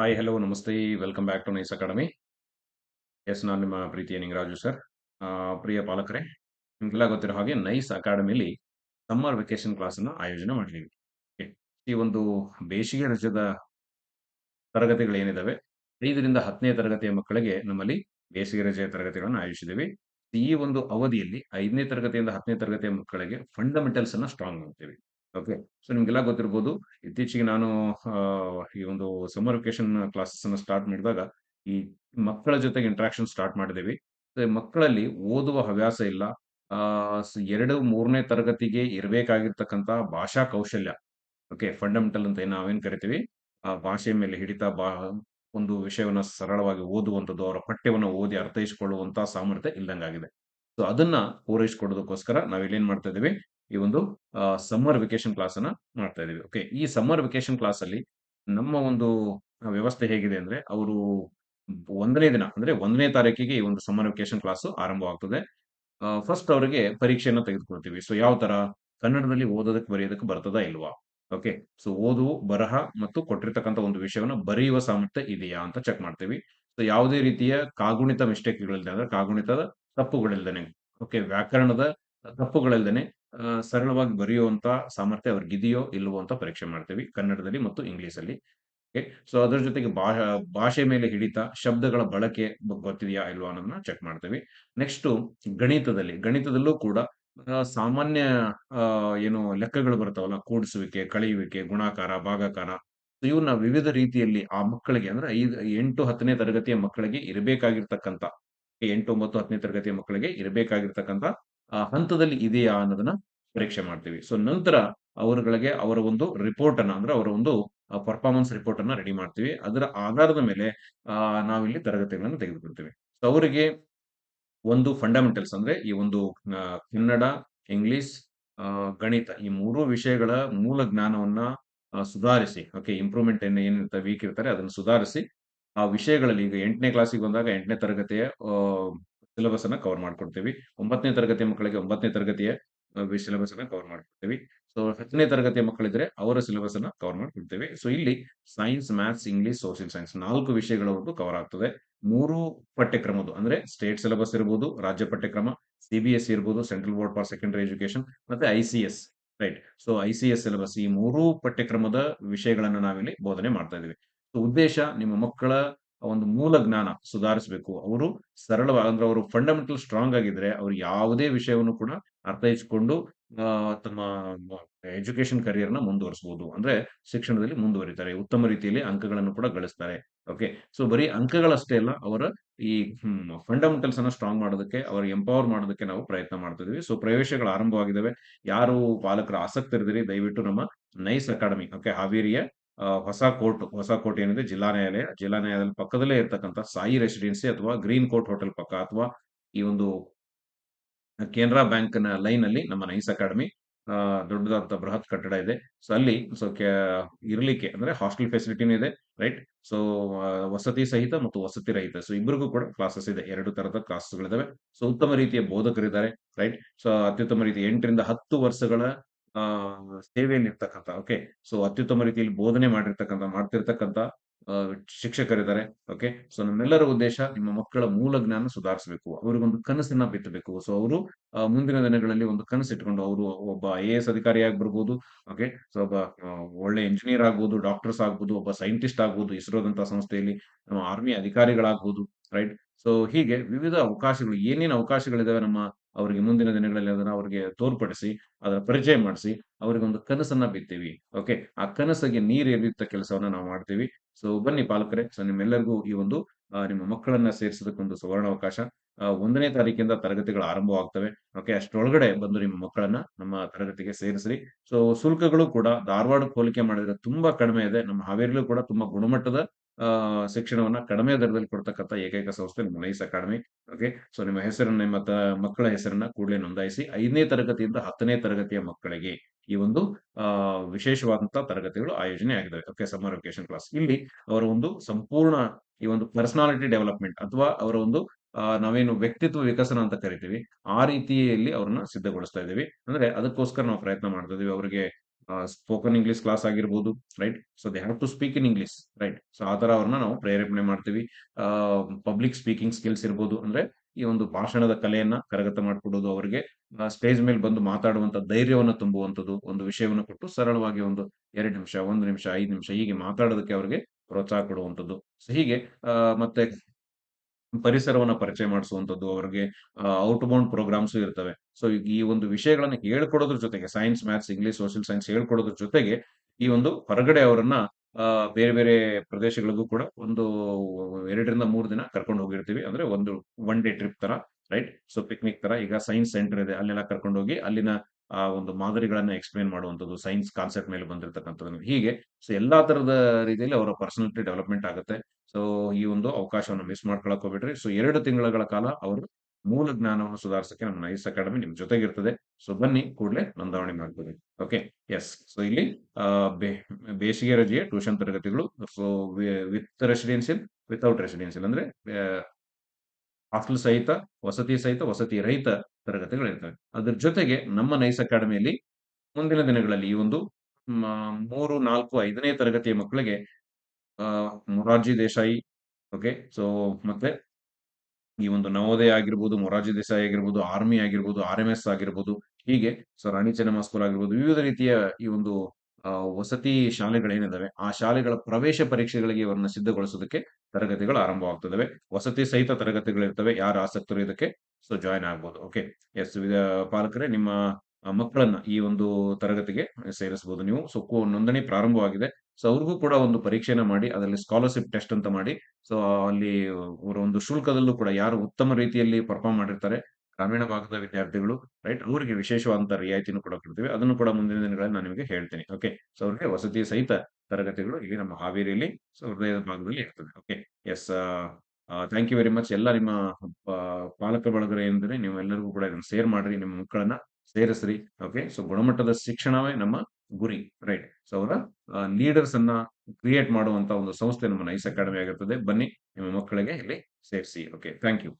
Hi hello ನಮಸ್ತೆ welcome back to Nice Academy yes ನಾನು ನಿಮ್ಮ ಪ್ರೀತಿಯ ನಿಂಗರಾಜು ಸರ್ ಪ್ರಿಯ ಪಾಲಕರೇ, ನಿಮಗೆಲ್ಲ ಗೊತ್ತಿರೋ ಹಾಗೆ ನೈಸ್ ಅಕಾಡೆಮಿಲಿ ಸಮ್ಮರ್ ವೆಕೇಶನ್ ಕ್ಲಾಸನ್ನು ಆಯೋಜನೆ ಮಾಡಿದ್ದೀವಿ. ಈ ಒಂದು ಬೇಸಿಗೆ ರಜದ ತರಗತಿಗಳೇನಿದಾವೆ, ಐದರಿಂದ ಹತ್ತನೇ ತರಗತಿಯ ಮಕ್ಕಳಿಗೆ ನಮ್ಮಲ್ಲಿ ಬೇಸಿಗೆ ರಜೆಯ ತರಗತಿಗಳನ್ನು ಆಯೋಜಿಸಿದ್ದೀವಿ ಈ ಒಂದು ಅವಧಿಯಲ್ಲಿ ಐದನೇ ತರಗತಿಯಿಂದ ಹತ್ತನೇ ತರಗತಿಯ ಮಕ್ಕಳಿಗೆ ಫಂಡಮೆಂಟಲ್ಸ್ ಅನ್ನ ಸ್ಟ್ರಾಂಗ್ ಮಾಡ್ತೀವಿ. ಓಕೆ ಸೊ ನಿಮ್ಗೆಲ್ಲ ಗೊತ್ತಿರ್ಬೋದು, ಇತ್ತೀಚೆಗೆ ನಾನು ಈ ಒಂದು ಸಮ್ಮರ್ ವೆಕೇಶನ್ ಕ್ಲಾಸಸ್ ಅನ್ನ ಸ್ಟಾರ್ಟ್ ಮಾಡಿದಾಗ, ಈ ಮಕ್ಕಳ ಜೊತೆಗೆ ಇಂಟ್ರಾಕ್ಷನ್ ಸ್ಟಾರ್ಟ್ ಮಾಡಿದ್ದೀವಿ ಮಕ್ಕಳಲ್ಲಿ ಓದುವ ಹವ್ಯಾಸ ಇಲ್ಲ. ಎರಡು ಮೂರನೇ ತರಗತಿಗೆ ಇರಬೇಕಾಗಿರ್ತಕ್ಕಂಥ ಭಾಷಾ ಕೌಶಲ್ಯ. ಓಕೆ ಫಂಡಮೆಂಟಲ್ ಅಂತ ಏನ್ ನಾವೇನ್ ಕರಿತೀವಿ? ಆ ಭಾಷೆ ಮೇಲೆ ಹಿಡಿತ, ಬಾ, ಒಂದು ವಿಷಯವನ್ನ ಸರಳವಾಗಿ ಓದುವಂಥದ್ದು, ಅವರ ಪಠ್ಯವನ್ನು ಓದಿ ಅರ್ಥೈಸಿಕೊಳ್ಳುವಂತ ಸಾಮರ್ಥ್ಯ ಇಲ್ಲಂಗಾಗಿದೆ ಸೊ ಅದನ್ನ ಪೂರೈಸಿಕೊಡೋದಕ್ಕೋಸ್ಕರ ನಾವಿಲ್ಲೇನ್ ಮಾಡ್ತಾ ಇದೀವಿ ಈ ಒಂದು ಸಮ್ಮರ್ ವೆಕೇಶನ್ ಕ್ಲಾಸ್ ಅನ್ನ ಮಾಡ್ತಾ ಇದೀವಿ ಓಕೆ ಈ ಸಮ್ಮರ್ ವೆಕೇಶನ್ ಕ್ಲಾಸ್ ಅಲ್ಲಿ ನಮ್ಮ ಒಂದು ವ್ಯವಸ್ಥೆ ಹೇಗಿದೆ ಅಂದ್ರೆ, ಅವರು ಒಂದನೇ ದಿನ, ಅಂದ್ರೆ ಒಂದನೇ ತಾರೀಕಿಗೆ ಈ ಒಂದು ಸಮ್ಮರ್ ವೆಕೇಶನ್ ಕ್ಲಾಸ್ ಆರಂಭವಾಗ್ತದೆ. ಫಸ್ಟ್ ಅವರಿಗೆ ಪರೀಕ್ಷೆಯನ್ನು ತೆಗೆದುಕೊಳ್ತೀವಿ. ಸೊ ಯಾವ ತರ? ಕನ್ನಡದಲ್ಲಿ ಓದೋದಕ್ಕೆ ಬರೆಯೋದಕ್ಕೆ ಬರ್ತದಾ ಇಲ್ವಾ? ಓಕೆ ಸೊ ಓದು, ಬರಹ ಮತ್ತು ಕೊಟ್ಟಿರ್ತಕ್ಕಂಥ ಒಂದು ವಿಷಯವನ್ನು ಬರೆಯುವ ಸಾಮರ್ಥ್ಯ ಇದೆಯಾ ಅಂತ ಚೆಕ್ ಮಾಡ್ತೀವಿ. ಸೊ ಯಾವುದೇ ರೀತಿಯ ಕಾಗುಣಿತ ಮಿಸ್ಟೇಕ್ಗಳಿಲ್ಲದೆ ಅಂದ್ರೆ ಕಾಗುಣಿತದ ತಪ್ಪುಗಳಿಲ್ದೇನೆ. ಓಕೆ ವ್ಯಾಕರಣದ ತಪ್ಪುಗಳಿಲ್ದೇನೆ ಸರಳವಾಗಿ ಬರೆಯುವಂತ ಸಾಮರ್ಥ್ಯ ಅವ್ರಿಗಿದೆಯೋ ಇಲ್ವೋ ಅಂತ ಪರೀಕ್ಷೆ ಮಾಡ್ತೀವಿ ಕನ್ನಡದಲ್ಲಿ ಮತ್ತು ಇಂಗ್ಲಿಷ್ ಅಲ್ಲಿ ಓಕೆ ಸೊ ಅದರ ಜೊತೆಗೆ ಭಾಷೆ ಮೇಲೆ ಹಿಡಿತ, ಶಬ್ದಗಳ ಬಳಕೆ ಗೊತ್ತಿದೆಯಾ ಇಲ್ವಾ ಅನ್ನೋದನ್ನ ಚೆಕ್ ಮಾಡ್ತೀವಿ. ನೆಕ್ಸ್ಟ್ ಗಣಿತದಲ್ಲಿ, ಗಣಿತದಲ್ಲೂ ಕೂಡ ಸಾಮಾನ್ಯ ಏನು ಲೆಕ್ಕಗಳು ಬರ್ತಾವಲ್ಲ, ಕೂಡಿಸುವಿಕೆ, ಕಳೆಯುವಿಕೆ, ಗುಣಾಕಾರ, ಭಾಗಾಕಾರ. ಇವನ್ನ ವಿವಿಧ ರೀತಿಯಲ್ಲಿ ಆ ಮಕ್ಕಳಿಗೆ ಅಂದ್ರೆ ಐದು, ಎಂಟು, ಹತ್ತನೇ ತರಗತಿಯ ಮಕ್ಕಳಿಗೆ ಇರಬೇಕಾಗಿರ್ತಕ್ಕಂಥ, ಎಂಟು, ಒಂಬತ್ತು, ಹತ್ತನೇ ತರಗತಿಯ ಮಕ್ಕಳಿಗೆ ಇರಬೇಕಾಗಿರ್ತಕ್ಕಂಥ ಹಂತದಲ್ಲಿ ಇದೆಯಾ ಅನ್ನೋದನ್ನ ಪರೀಕ್ಷೆ ಮಾಡ್ತೀವಿ. ಸೊ ನಂತರ ಅವರುಗಳಿಗೆ ಅವರ ಒಂದು ರಿಪೋರ್ಟ್ ಅನ್ನ ಅಂದ್ರೆ ಅವರ ಒಂದು ಪರ್ಫಾರ್ಮೆನ್ಸ್ ರಿಪೋರ್ಟ್ ಅನ್ನ ರೆಡಿ ಮಾಡ್ತೀವಿ. ಅದರ ಆಧಾರದ ಮೇಲೆ ಆ, ನಾವಿಲ್ಲಿ ತರಗತಿಗಳನ್ನು ತೆಗೆದುಕೊಳ್ತೀವಿ. ಸೊ ಅವರಿಗೆ ಒಂದು ಫಂಡಮೆಂಟಲ್ಸ್ ಅಂದ್ರೆ ಈ ಒಂದು ಕನ್ನಡ ಇಂಗ್ಲಿಷ್ ಆ, ಗಣಿತ ಈ ಮೂರು ವಿಷಯಗಳ ಮೂಲ ಜ್ಞಾನವನ್ನ ಸುಧಾರಿಸಿ ಓಕೆ ಇಂಪ್ರೂವ್ಮೆಂಟ್ ಏನ್ ಏನಿರ್ತಾರೆ ವೀಕ್ ಇರ್ತಾರೆ ಅದನ್ನು ಸುಧಾರಿಸಿ ಆ ವಿಷಯಗಳಲ್ಲಿ ಈಗ ಎಂಟನೇ ಕ್ಲಾಸಿಗೆ ಬಂದಾಗ ಎಂಟನೇ ತರಗತಿಯ ಸಿಲೆಬಸ್ ಅನ್ನ ಕವರ್ ಮಾಡ್ಕೊಡ್ತೀವಿ. ಒಂಬತ್ತನೇ ತರಗತಿಯ ಮಕ್ಕಳಿಗೆ ಒಂಬತ್ತನೇ ತರಗತಿಯ ಸಿಲೆಬಸ್ ಅನ್ನ ಕವರ್ ಮಾಡ್ಕೊಡ್ತೀವಿ. ಸೊ ಹತ್ತನೇ ತರಗತಿಯ ಮಕ್ಕಳಿದ್ರೆ ಅವರ ಸಿಲೆಬಸ್ ಅನ್ನ ಕವರ್ ಮಾಡ್ಕೊಡ್ತೀವಿ. ಸೊ ಇಲ್ಲಿ science maths English social science ನಾಲ್ಕು ವಿಷಯಗಳವರೆಗೂ ಕವರ್ ಆಗ್ತದೆ. ಮೂರು ಪಠ್ಯಕ್ರಮದ್ದು ಅಂದ್ರೆ ಸ್ಟೇಟ್ ಸಿಲೆಬಸ್ ಇರ್ಬೋದು, ರಾಜ್ಯ ಪಠ್ಯಕ್ರಮ ಸಿಬಿಎಸ್ಇ ಇರ್ಬೋದು central board for secondary education ಮತ್ತೆ ICS right so I C S syllabus ಈ ಮೂರು ಪಠ್ಯಕ್ರಮದ ವಿಷಯಗಳನ್ನ ನಾವಿಲ್ಲಿ ಬೋಧನೆ ಮಾಡ್ತಾ ಇದೀವಿ. ಸೊ ಉದ್ದೇಶ ನಿಮ್ಮ ಮಕ್ಕಳ ಒಂದು ಮೂಲ ಜ್ಞಾನ ಸುಧಾರಿಸಬೇಕು. ಅವರು ಸರಳವಾಗಿ ಅಂದ್ರೆ ಅವರು ಫಂಡಮೆಂಟಲ್ ಸ್ಟ್ರಾಂಗ್ ಆಗಿದ್ರೆ ಅವ್ರು ಯಾವುದೇ ವಿಷಯವನ್ನು ಕೂಡ ಅರ್ಥೈಸಿಕೊಂಡು ತಮ್ಮ ಎಜುಕೇಶನ್ ಕರಿಯರ್ನ ಮುಂದುವರಿಸಬಹುದು ಅಂದ್ರೆ ಶಿಕ್ಷಣದಲ್ಲಿ ಮುಂದುವರಿತಾರೆ. ಉತ್ತಮ ರೀತಿಯಲ್ಲಿ ಅಂಕಗಳನ್ನು ಕೂಡ ಗಳಿಸ್ತಾರೆ. ಓಕೆ ಸೊ ಬರೀ ಅಂಕಗಳಷ್ಟೇ ಅಲ್ಲ, ಅವರ ಈ ಫಂಡಮೆಂಟಲ್ಸ್ ಅನ್ನ ಸ್ಟ್ರಾಂಗ್ ಮಾಡೋದಕ್ಕೆ, ಅವರ ಎಂಪವರ್ ಮಾಡೋದಕ್ಕೆ ನಾವು ಪ್ರಯತ್ನ ಮಾಡ್ತಾ ಇದ್ದೀವಿ ಸೊ ಪ್ರವೇಶಗಳು ಆರಂಭವಾಗಿದ್ದಾವೆ. ಯಾರು ಪಾಲಕರ ಆಸಕ್ತಿ ಇರ್ದಿರಿ ದಯವಿಟ್ಟು ನಮ್ಮ ನೈಸ್ ಅಕಾಡೆಮಿ ಓಕೆ ಹಾವೇರಿಯ ಹೊಸ ಕೋರ್ಟ್ ಹೊಸ ಕೋರ್ಟ್ ಏನಿದೆ? ಜಿಲ್ಲಾ ನ್ಯಾಯಾಲಯ. ಜಿಲ್ಲಾ ನ್ಯಾಯಾಲಯದ ಪಕ್ಕದಲ್ಲೇ ಇರತಕ್ಕಂಥ ಸಾಯಿ ರೆಸಿಡೆನ್ಸಿ ಅಥವಾ ಗ್ರೀನ್ ಕೋರ್ಟ್ ಹೋಟೆಲ್ ಪಕ್ಕ ಅಥವಾ ಈ ಒಂದು ಕೆನರಾ ಬ್ಯಾಂಕ್ನ ಲೈನ್ ಅಲ್ಲಿ ನಮ್ಮ ನೈಸ್ ಅಕಾಡೆಮಿ ದೊಡ್ಡದಾದಂಥ ಬೃಹತ್ ಕಟ್ಟಡ ಇದೆ. ಸೊ, ಅಲ್ಲಿ ಸೊ ಇರ್ಲಿಕ್ಕೆ ಅಂದ್ರೆ ಹಾಸ್ಟೆಲ್ ಫೆಸಿಲಿಟಿನೂ ಇದೆ, ರೈಟ್? ಸೊ ವಸತಿ ಸಹಿತ ಮತ್ತು ವಸತಿ ರಹಿತ. ಸೊ ಇಬ್ಬರಿಗೂ ಕೂಡ ಕ್ಲಾಸಸ್ ಇದೆ. ಎರಡು ತರದ ಕ್ಲಾಸಸ್ಗಳಿದಾವೆ. ಸೊ, ಉತ್ತಮ ರೀತಿಯ ಬೋಧಕರಿದ್ದಾರೆ, ರೈಟ್? ಸೊ, ಅತ್ಯುತ್ತಮ ರೀತಿ ಎಂಟರಿಂದ ಹತ್ತು ವರ್ಷಗಳ ಆ ಸೇವೆಯಲ್ಲಿ ಇರ್ತಕ್ಕಂಥ ಓಕೆ ಸೊ ಅತ್ಯುತ್ತಮ ರೀತಿಯಲ್ಲಿ ಬೋಧನೆ ಮಾಡಿರ್ತಕ್ಕಂಥ, ಮಾಡ್ತಿರ್ತಕ್ಕಂಥ ಶಿಕ್ಷಕರಿದ್ದಾರೆ ಓಕೆ ಸೊ ನಮ್ಮೆಲ್ಲರ ಉದ್ದೇಶ ನಿಮ್ಮ ಮಕ್ಕಳ ಮೂಲ ಜ್ಞಾನ ಸುಧಾರಿಸಬೇಕು, ಅವರಿಗೊಂದು ಕನಸನ್ನ ಬಿತ್ತಬೇಕು. ಸೊ ಅವರು ಮುಂದಿನ ದಿನಗಳಲ್ಲಿ ಒಂದು ಕನಸು ಇಟ್ಕೊಂಡು ಅವರು ಒಬ್ಬ ಐ ಎ ಎಸ್ ಅಧಿಕಾರಿಯಾಗಿ ಬರ್ಬೋದು ಓಕೆ ಸೊ ಒಬ್ಬ ಒಳ್ಳೆ ಇಂಜಿನಿಯರ್ ಆಗ್ಬೋದು ಡಾಕ್ಟರ್ಸ್ ಆಗ್ಬೋದು, ಒಬ್ಬ ಸೈಂಟಿಸ್ಟ್ ಆಗ್ಬೋದು ಇಸ್ರೋದಂತ ಸಂಸ್ಥೆಯಲ್ಲಿ ಆರ್ಮಿ ಅಧಿಕಾರಿಗಳಾಗ್ಬೋದು ರೈಟ್ ಸೊ ಹೀಗೆ ವಿವಿಧ ಅವಕಾಶಗಳು, ಏನೇನು ಅವಕಾಶಗಳಿದಾವೆ ನಮ್ಮ ಅವರಿಗೆ ಮುಂದಿನ ದಿನಗಳಲ್ಲಿ ಅದನ್ನ ಅವರಿಗೆ ತೋರ್ಪಡಿಸಿ, ಅದರ ಪರಿಚಯ ಮಾಡಿಸಿ, ಅವರಿಗೆ ಒಂದು ಕನಸನ್ನ ಬಿತ್ತೀವಿ ಓಕೆ ಆ ಕನಸಿಗೆ ನೀರು ಎರೆಯುತ್ತ ಕೆಲಸವನ್ನ ನಾವು ಮಾಡ್ತೀವಿ. ಸೊ ಬನ್ನಿ ಪಾಲಕರೇ. ಸೊ ನಿಮ್ಮೆಲ್ಲರಿಗೂ ಈ ಒಂದು ನಿಮ್ಮ ಮಕ್ಕಳನ್ನ ಸೇರಿಸೋದಕ್ಕೊಂದು ಸುವರ್ಣ ಅವಕಾಶ ಒಂದನೇ ತಾರೀಕಿಂದ ತರಗತಿಗಳು ಆರಂಭವಾಗ್ತವೆ. ಓಕೆ ಅಷ್ಟರೊಳಗಡೆ ಬಂದು ನಿಮ್ಮ ಮಕ್ಕಳನ್ನ ನಮ್ಮ ತರಗತಿಗೆ ಸೇರಿಸ್ರಿ. ಸೊ ಶುಲ್ಕಗಳು ಕೂಡ ಧಾರವಾಡಕ್ಕೆ ಹೋಲಿಕೆ ಮಾಡಿದ್ರೆ ತುಂಬಾ ಕಡಿಮೆ ಇದೆ. ನಮ್ಮ ಹಾವೇರಿಲೂ ಕೂಡ ತುಂಬಾ ಗುಣಮಟ್ಟದ ಶಿಕ್ಷಣವನ್ನ ಕಡಿಮೆ ದರದಲ್ಲಿ ಕೊಡ್ತಕ್ಕಂಥ ಏಕೈಕ ಸಂಸ್ಥೆ ನಮ್ಮ ಅಕಾಡೆಮಿ. ಓಕೆ ಸೊ ನಿಮ್ಮ ಹೆಸರನ್ನ, ನಿಮ್ಮ ಮಕ್ಕಳ ಹೆಸರನ್ನ ಕೂಡಲೇ ನೋಂದಾಯಿಸಿ ಐದನೇ ತರಗತಿಯಿಂದ ಹತ್ತನೇ ತರಗತಿಯ ಮಕ್ಕಳಿಗೆ ಈ ಒಂದು ವಿಶೇಷವಾದಂತಹ ತರಗತಿಗಳು ಆಯೋಜನೆ ಆಗಿದ್ದಾವೆ ಓಕೆ ಸಮ್ಮರ್ ವೆಕೇಶನ್ ಕ್ಲಾಸ್ ಇಲ್ಲಿ ಅವರ ಒಂದು ಸಂಪೂರ್ಣ ಈ ಒಂದು ಪರ್ಸನಾಲಿಟಿ ಡೆವಲಪ್ಮೆಂಟ್ ಅಥವಾ ಅವರ ಒಂದು ನಾವೇನು ವ್ಯಕ್ತಿತ್ವ ವಿಕಸನ ಅಂತ ಕರಿತೀವಿ, ಆ ರೀತಿಯಲ್ಲಿ ಅವ್ರನ್ನ ಸಿದ್ಧಗೊಳಿಸ್ತಾ ಇದ್ದೀವಿ. ಅಂದ್ರೆ ಅದಕ್ಕೋಸ್ಕರ ನಾವು ಪ್ರಯತ್ನ ಮಾಡ್ತಾ ಇದೀವಿ ಅವರಿಗೆ ಸ್ಪೋಕನ್ ಇಂಗ್ಲಿಷ್ ಕ್ಲಾಸ್ ಆಗಿರ್ಬೋದು right so they have to speak in English right so ಆ ಥರ ಅವ್ರನ್ನ ನಾವು ಪ್ರೇರೇಪಣೆ ಮಾಡ್ತೀವಿ. ಪಬ್ಲಿಕ್ ಸ್ಪೀಕಿಂಗ್ ಸ್ಕಿಲ್ಸ್ ಇರ್ಬೋದು ಅಂದ್ರೆ ಈ ಒಂದು ಭಾಷಣದ ಕಲೆಯನ್ನ ಕರಗತ ಮಾಡಿಕೊಡೋದು ಅವರಿಗೆ. ಸ್ಟೇಜ್ ಮೇಲೆ ಬಂದು ಮಾತಾಡುವಂತ ಧೈರ್ಯವನ್ನು ತುಂಬುವಂಥದ್ದು ಒಂದು ವಿಷಯವನ್ನು ಕೊಟ್ಟು ಸರಳವಾಗಿ ಒಂದು ಎರಡು ನಿಮಿಷ, ಒಂದು ನಿಮಿಷ, ಐದು ನಿಮಿಷ ಹೀಗೆ ಮಾತಾಡೋದಕ್ಕೆ ಅವರಿಗೆ ಪ್ರೋತ್ಸಾಹ ಕೊಡುವಂಥದ್ದು. ಸೊ ಹೀಗೆ ಮತ್ತೆ ಪರಿಸರವನ್ನ ಪರಿಚಯ ಮಾಡಿಸುವಂಥದ್ದು, ಅವರಿಗೆ ಔಟ್ ಬೌಂಡ್ ಪ್ರೋಗ್ರಾಮ್ಸ್ ಇರ್ತವೆ. ಸೊ ಈ ಒಂದು ವಿಷಯಗಳನ್ನ ಹೇಳ್ಕೊಡೋದ್ರ ಜೊತೆಗೆ science maths English social science ಹೇಳ್ಕೊಡೋದ್ರ ಜೊತೆಗೆ, ಈ ಒಂದು ಹೊರಗಡೆ ಅವರನ್ನ ಬೇರೆ ಬೇರೆ ಪ್ರದೇಶಗಳಿಗೂ ಕೂಡ ಒಂದು ಎರಡರಿಂದ ಮೂರು ದಿನ ಕರ್ಕೊಂಡು ಹೋಗಿರ್ತೀವಿ. ಅಂದ್ರೆ ಒಂದು ಒನ್ ಡೇ ಟ್ರಿಪ್ ತರ ರೈಟ್ ಸೊ ಪಿಕ್ನಿಕ್ ತರ, ಈಗ ಸೈನ್ಸ್ ಸೆಂಟರ್ ಇದೆ, ಅಲ್ಲೆಲ್ಲ ಕರ್ಕೊಂಡು ಹೋಗಿ, ಅಲ್ಲಿನ ಆ ಒಂದು ಮಾದರಿಗಳನ್ನ ಎಕ್ಸ್ಪ್ಲೇನ್ ಮಾಡುವಂಥದ್ದು ಸೈನ್ಸ್ ಕಾನ್ಸೆಪ್ಟ್ ಮೇಲೆ ಬಂದಿರತಕ್ಕಂಥದ್ದು ಹೀಗೆ ಸೊ ಎಲ್ಲಾ ತರದ ರೀತಿಯಲ್ಲಿ ಅವರ ಪರ್ಸನಾಲಿಟಿ ಡೆವಲಪ್ಮೆಂಟ್ ಆಗುತ್ತೆ. ಸೊ ಈ ಒಂದು ಅವಕಾಶವನ್ನು ಮಿಸ್ ಮಾಡ್ಕೊಳಕ್ ಹೋಗ್ಬಿಟ್ರಿ ಸೊ ಎರಡು ತಿಂಗಳ ಕಾಲ ಅವರು ಮೂಲ ಜ್ಞಾನವನ್ನು ಸುಧಾರಿಸಕ್ಕೆ ನಮ್ಮ ನೈಸ್ ಅಕಾಡೆಮಿ ನಿಮ್ ಜೊತೆಗಿರ್ತದೆ. ಸೊ ಬನ್ನಿ, ಕೂಡಲೇ ನೋಂದಾವಣೆ ಮಾಡ್ಬೋದು ಓಕೆ ಎಸ್ ಸೊ ಇಲ್ಲಿ ಬೇಸಿಗೆ ರಜೆಯ ಟ್ಯೂಷನ್ ತರಗತಿಗಳು. So with residential without residential ಅಂದ್ರೆ ಹಾಸ್ಟೆಲ್ ಸಹಿತ, ವಸತಿ ಸಹಿತ, ವಸತಿ ರಹಿತ ತರಗತಿಗಳಿರ್ತವೆ ಅದರ ಜೊತೆಗೆ ನಮ್ಮ ನೈಸ್ ಅಕಾಡೆಮಿಯಲ್ಲಿ ಮುಂದಿನ ದಿನಗಳಲ್ಲಿ ಈ ಒಂದು ಮೂರು, ನಾಲ್ಕು, ಐದನೇ ತರಗತಿಯ ಮಕ್ಕಳಿಗೆ ಮೊರಾರ್ಜಿ ದೇಸಾಯಿ ಓಕೆ ಸೊ ಮತ್ತೆ ಈ ಒಂದು ನವೋದಯ ಆಗಿರ್ಬೋದು, ಮೊರಾರ್ಜಿ ದೇಸಾಯಿ ಆಗಿರ್ಬೋದು, ಆರ್ಮಿ ಆಗಿರ್ಬೋದು, ಆರ್ ಎಂ ಎಸ್ ಆಗಿರ್ಬೋದು, ಹೀಗೆ ಸೊ ರಾಣಿ ಚೆನ್ನಮ್ಮ ಸ್ಕೂಲ್ ಆಗಿರ್ಬೋದು, ವಿವಿಧ ರೀತಿಯ ಈ ಒಂದು ವಸತಿ ಶಾಲೆಗಳೇನಿದಾವೆ ಆ ಶಾಲೆಗಳ ಪ್ರವೇಶ ಪರೀಕ್ಷೆಗಳಿಗೆ ಇವರನ್ನ ಸಿದ್ಧಗೊಳಿಸೋದಕ್ಕೆ ತರಗತಿಗಳು ಆರಂಭವಾಗ್ತದವೆ. ವಸತಿ ಸಹಿತ ತರಗತಿಗಳಿರ್ತವೆ, ಯಾರು ಆಸಕ್ತರು ಇದಕ್ಕೆ ಸೊ ಜಾಯಿನ್ ಆಗ್ಬೋದು. ಓಕೆ ಎಸ್ ಪಾಲಕರೇ, ನಿಮ್ಮ ಮಕ್ಕಳನ್ನ ಈ ಒಂದು ತರಗತಿಗೆ ಸೇರಿಸಬಹುದು ನೀವು. ಸೊ ನೋಂದಣಿ ಪ್ರಾರಂಭವಾಗಿದೆ. ಸೊ ಅವ್ರಿಗೂ ಕೂಡ ಒಂದು ಪರೀಕ್ಷೆನ ಮಾಡಿ, ಅದರಲ್ಲಿ ಸ್ಕಾಲರ್ಶಿಪ್ ಟೆಸ್ಟ್ ಅಂತ ಮಾಡಿ ಸೊ ಅಲ್ಲಿ, ಅವರ ಒಂದು ಶುಲ್ಕದಲ್ಲೂ ಕೂಡ ಯಾರು ಉತ್ತಮ ರೀತಿಯಲ್ಲಿ ಪರ್ಫಾರ್ಮ್ ಮಾಡಿರ್ತಾರೆ ಗ್ರಾಮೀಣ ಭಾಗದ ವಿದ್ಯಾರ್ಥಿಗಳು ರೈಟ್ ಅವರಿಗೆ ವಿಶೇಷವಾದಂತಹ ರಿಯಾಯಿತಿನೂ ಕೂಡ ಕೊಡ್ತೀವಿ. ಅದನ್ನು ಕೂಡ ಮುಂದಿನ ದಿನಗಳಲ್ಲಿ ನಾನು ನಿಮಗೆ ಹೇಳ್ತೀನಿ. ಓಕೆ ಸೊ ಅವ್ರಿಗೆ ವಸತಿ ಸಹಿತ ತರಗತಿಗಳು ಇಲ್ಲಿ ನಮ್ಮ ಹಾವೇರಿಯಲ್ಲಿ, ಸೊ, ಹೃದಯದ ಭಾಗದಲ್ಲಿ ಇರ್ತದೆ. Okay yes thank you very much ಎಲ್ಲ ನಿಮ್ಮ ಪಾಲಕ ಬಳಗರ ಏನಿದ್ರೆ ನೀವು ಎಲ್ಲರಿಗೂ ಕೂಡ ಇದನ್ನು ಶೇರ್ ಮಾಡ್ರಿ, ನಿಮ್ಮ ಮಕ್ಕಳನ್ನ ಸೇರಿಸ್ರಿ. ಓಕೆ ಸೊ ಗುಣಮಟ್ಟದ ಶಿಕ್ಷಣವೇ ನಮ್ಮ ಗುರಿ ರೈಟ್ ಸೊ ಅವರ ಲೀಡರ್ಸ್ ಅನ್ನ ಕ್ರಿಯೇಟ್ ಮಾಡುವಂತ ಒಂದು ಸಂಸ್ಥೆ ನಮ್ಮ ನೈಸ್ ಅಕಾಡೆಮಿ ಆಗಿರ್ತದೆ. ಬನ್ನಿ, ನಿಮ್ಮ ಮಕ್ಕಳಿಗೆ ಇಲ್ಲಿ ಸೇರಿಸಿ. Okay thank you